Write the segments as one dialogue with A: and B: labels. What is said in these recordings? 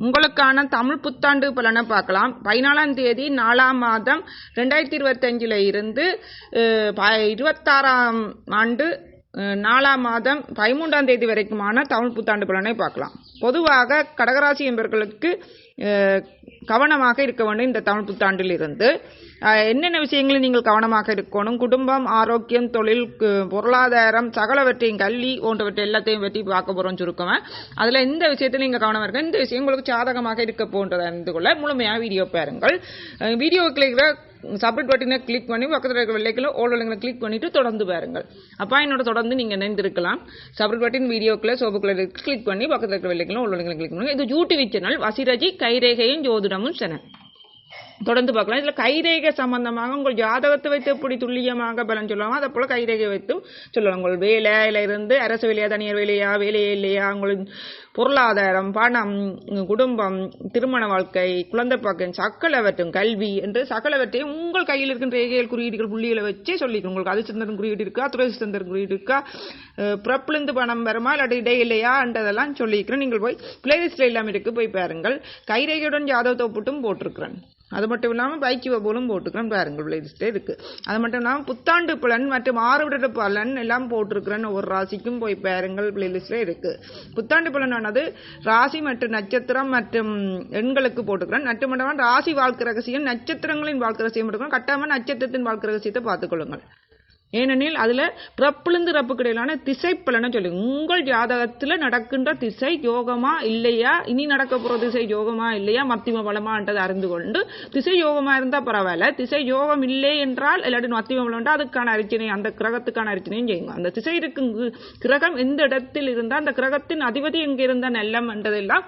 A: உங்களுக்கான தமிழ் புத்தாண்டு பலனை பார்க்கலாம். பதினாலாம் தேதி நாலாம் மாதம் ரெண்டாயிரத்தி இருபத்தஞ்சில் இருந்து ப- இருபத்தாறாம் ஆண்டு நாலாம் மாதம் பதிமூன்றாம் தேதி வரைக்குமான தமிழ் புத்தாண்டு பலனை பார்க்கலாம். பொதுவாக கடகராசி என்பவர்களுக்கு கவனமாக இருக்க வேண்டும் இந்த தமிழ் புத்தாண்டில் இருந்து என்னென்ன விஷயங்களில் நீங்கள் கவனமாக இருக்கணும்? குடும்பம் ஆரோக்கியம் தொழில் பொருளாதாரம் சகலவற்றையும் கல்வி போன்றவற்றை எல்லாத்தையும் பற்றி பார்க்க போகிறோம் சுருக்கமாக அதில் இந்த விஷயத்தில் நீங்கள் கவனம் இருக்க இந்த விஷயம் உங்களுக்கு சாதகமாக இருக்க போன்றதை அறிந்து கொள்ள முழுமையாக வீடியோ பாருங்கள். வீடியோ கிளிக்கிற சப்மிட் பட்டினை கிளிக் பண்ணி பக்கத்தில் இருக்கிற வெள்ளைக்கில் ஓல் வெள்ளைங்களை கிளிக் பண்ணிட்டு தொடர்ந்து பாருங்கள். அப்பா என்னோட தொடர்ந்து நீங்கள் இணைந்திருக்கலாம். சப்மிட் பட்டின் வீடியோக்குள்ள சோப்புக்குள்ள கிளிக் பண்ணி பக்கத்தில் இருக்கிற வெள்ளைக்கில் ஓல் வெள்ளைங்களை கிளிக் பண்ணுங்க. இது யூடியூப் சேனல் வசிரஜி கைரேகையும் ஜோதிடமும் சென தொடர்ந்து பார்க்கலாம். இதில் கைரேகை சம்பந்தமாக உங்கள் ஜாதகத்தை வைத்து எப்படி துல்லியமாக பலன் சொல்லுவாங்க அதை போல் கைரேகை வைத்து சொல்லலாம். உங்கள் வேலையில இருந்து அரசு வேலையா தனியார் வேலையா வேலையே இல்லையா உங்களின் பொருளாதாரம் பணம் குடும்பம் திருமண வாழ்க்கை குழந்தை பாக்கம் சக்கலவற்றும் கல்வி என்று சகலவற்றையும் உங்கள் கையில் இருக்கின்ற ரேகைகள் குறியீடுகள் புள்ளிகளை வச்சே சொல்லிக்கணும். உங்களுக்கு அது அதிர்ஷ்டந்தன் குறியீடு இருக்கா துறை துரதிர்ஷ்டந்தன் குறியீடு இருக்கா அஹ் பிறப்பிலிருந்து பணம் வருமா இல்லாட்டி இதே இல்லையா என்றதெல்லாம் சொல்லிக்கிறேன் நீங்கள் போய் பிளேலிஸ்ட்ல எல்லாம் இருக்கு போய் பாருங்கள். கைரேகையுடன் ஜாதகத்தை போட்டும் போட்டிருக்கிறேன். அது மட்டும் இல்லாமல் பைக்கு போலும் போட்டுக்கிறேன் பாருங்கள் பிளேலிஸ்ட்டே இருக்கு. அது மட்டும் இல்லாமல் புத்தாண்டு பலன் மற்றும் ஆறுவிட பலன் எல்லாம் போட்டிருக்கிறேன் ஒவ்வொரு ராசிக்கும் போய் பாருங்கள் பிளேலிஸ்ட்ல இருக்கு. புத்தாண்டு பலனானது ராசி மற்றும் நட்சத்திரம் மற்றும் எண்களுக்கு போட்டுக்கிறேன். நட்டு மட்டும் ராசி வாழ்க்கை ரகசியம் நட்சத்திரங்களின் வாழ்க்கை ரகசியம் போட்டுக்கிறோம் கட்டாமல் நட்சத்திரத்தின் வாழ்க்கை ரகசியத்தை பார்த்துக்கொள்ளுங்கள் ஏனெனில் அதுல பிறப்பிலிருந்து ரப்புக்கு இடையிலான திசை பலனை சொல்லி உங்கள் ஜாதகத்துல நடக்கின்ற திசை யோகமா இல்லையா? இனி நடக்க போற திசை யோகமா இல்லையா? மத்திம பலமான்றதை அறிந்து கொண்டு திசை யோகமா இருந்தா பரவாயில்ல. திசை யோகம் இல்லை என்றால் இல்லாட்டி மத்திம பலம் அதுக்கான அரிச்சனை அந்த கிரகத்துக்கான அரிச்சனையும் செய்யுங்க. அந்த திசை இருக்கும் கிரகம் எந்த இடத்தில் இருந்தால் அந்த கிரகத்தின் அதிபதி எங்க இருந்தால் நல்லம் என்றதெல்லாம்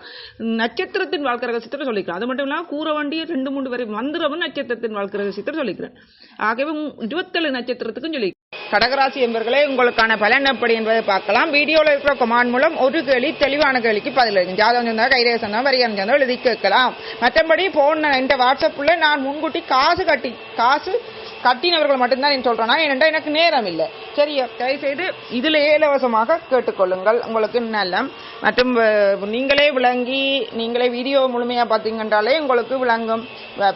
A: நட்சத்திரத்தின் வாழ்க்கை ரகசியத்தில் சொல்லிக்கிறேன் அது மட்டும் இல்லாமல் கூற வண்டியை ரெண்டு மூன்று வரை மந்திரமும் நட்சத்திரத்தின் வாழ்க்கை ரகசியத்தில் சொல்லிக்கிறேன். ஆகவே இருபத்தேழு நட்சத்திரத்துக்கும் சொல்லி கடகராசி என்பர்களே உங்களுக்கான பலன் எப்படி என்பதை பார்க்கலாம். வீடியோல இருக்கிற கொமான் மூலம் ஒரு கேள்வி தெளிவான கேள்விக்கு பதில் இருக்கும் ஜாதகம் சொன்னா கைரேக சொன்னா வரியம் சொன்னா எழுதி கேட்கலாம். மற்றபடி போன் இந்த வாட்ஸ்அப்ல நான் முன்கூட்டி காசு கட்டி காசு கட்டினவர்கள் மட்டும்தான் நான் சொல்றேன். ஏனென்றால் எனக்கு நேரம் இல்லை. சரியா? தயவுசெய்து இதில் இலவசமாக கேட்டுக்கொள்ளுங்கள். உங்களுக்கு நல்ல மற்றும் நீங்களே விளங்கி நீங்களே வீடியோ முழுமையாக பார்த்தீங்கன்றாலே உங்களுக்கு விளங்கும்.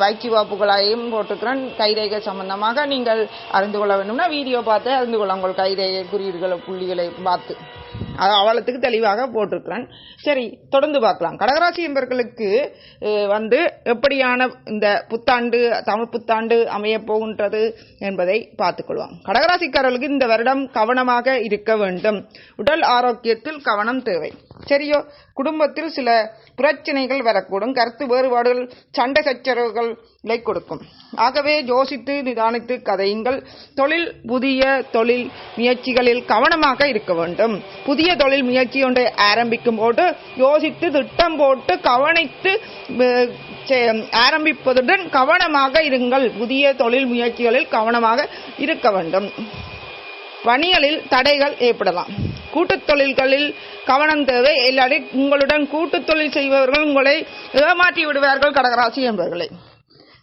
A: பயிற்சி வகுப்புகளையும் போட்டுக்கிறேன். கைரேகை சம்பந்தமாக நீங்கள் அறிந்து கொள்ள வேண்டும்னா வீடியோ பார்த்து அறிந்து கொள்ள உங்கள் கைரேகை குறியீடுகளை புள்ளிகளை பார்த்து. அவலத்துக்கு தெளிவாக போட்டிருக்கிறேன். சரி தொடர்ந்து பார்க்கலாம். கடகராசி என்பவர்களுக்கு வந்து எப்படியான இந்த புத்தாண்டு தமிழ் புத்தாண்டு அமைய போகின்றது என்பதை பார்த்துக்கொள்வோம் கடகராசிக்காரர்களுக்கு இந்த வருடம் கவனமாக இருக்க வேண்டும். உடல் ஆரோக்கியத்தில் கவனம் தேவை. சரியோ? குடும்பத்தில் சில பிரச்சனைகள் வரக்கூடும். கருத்து வேறுபாடுகள் சண்டை சச்சரவுகளை கொடுக்கும். ஆகவே யோசித்து நிதானித்து கதையுங்கள். தொழில் புதிய தொழில் முயற்சிகளில் கவனமாக இருக்க வேண்டும். புதிய தொழில் முயற்சி ஒன்றை ஆரம்பிக்கும் போது யோசித்து திட்டம் போட்டு கவனித்து ஆரம்பிப்பதுடன் கவனமாக இருங்கள். புதிய தொழில் முயற்சிகளில் கவனமாக இருக்க வேண்டும். பணிகளில் தடைகள் ஏற்படலாம். கூட்டுத் தொழில்களில் கவனம் தேவை. இல்லாட்டி உங்களுடன் கூட்டுத் தொழில் செய்பவர்கள் உங்களை ஏமாற்றி விடுவார்கள் கடகராசி என்பவர்களை.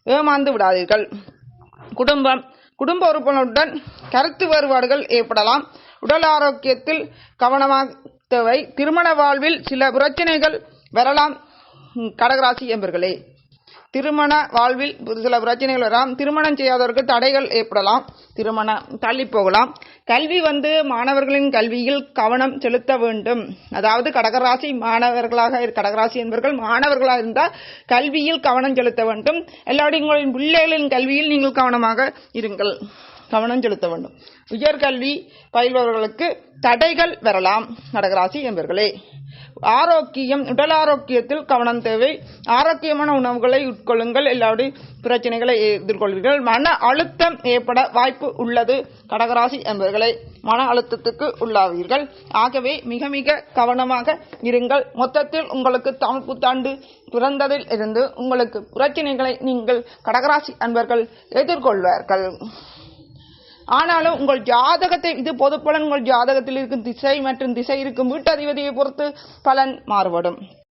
A: ஏமாந்து விடாதீர்கள். குடும்பம் குடும்ப உறுப்பினருடன் கருத்து வேறுபாடுகள் ஏற்படலாம். உடல் ஆரோக்கியத்தில் கவனமாக தேவை. திருமண வாழ்வில் சில பிரச்சனைகள் வரலாம். கடகராசி என்பர்களே திருமண வாழ்வில் சில பிரச்சனைகள் வரலாம் திருமணம் செய்யாதவருக்கு தடைகள் ஏற்படலாம். திருமணம் தள்ளி போகலாம். கல்வி வந்து மாணவர்களின் கல்வியில் கவனம் செலுத்த வேண்டும். அதாவது கடகராசி மாணவர்களாக இரு- கடகராசி என்பவர்கள் மாணவர்களாக இருந்தால் கல்வியில் கவனம் செலுத்த வேண்டும். எல்லாருடைய உங்களின் பிள்ளைகளின் கல்வியில் நீங்கள் கவனமாக இருங்கள். கவனம் செலுத்த வேண்டும். உயர்கல்வி பயில்பவர்களுக்கு தடைகள் வரலாம். கடகராசி என்பவர்களே. ஆரோக்கியம் உடல் ஆரோக்கியத்தில் கவனம் தேவை. ஆரோக்கியமான உணவுகளை உட்கொள்ளுங்கள். எல்லாருடைய பிரச்சனைகளை எதிர்கொள்வீர்கள். மன அழுத்தம் ஏற்பட வாய்ப்பு உள்ளது. கடகராசி என்பவர்களை மன அழுத்தத்துக்கு உள்ளாவீர்கள். ஆகவே மிக மிக கவனமாக இருங்கள். மொத்தத்தில் உங்களுக்கு தமிழ் புத்தாண்டு பிறந்ததில் இருந்து உங்களுக்கு பிரச்சனைகளை நீங்கள் கடகராசி அன்பர்கள் எதிர்கொள்வார்கள். ஆனாலும் உங்கள் ஜாதகத்தை இது பொது பலன் உங்கள் ஜாதகத்தில் இருக்கும் திசை மற்றும் திசை இருக்கும் வீட்டு அதிபதியை பொறுத்து பலன் மாறுபடும்.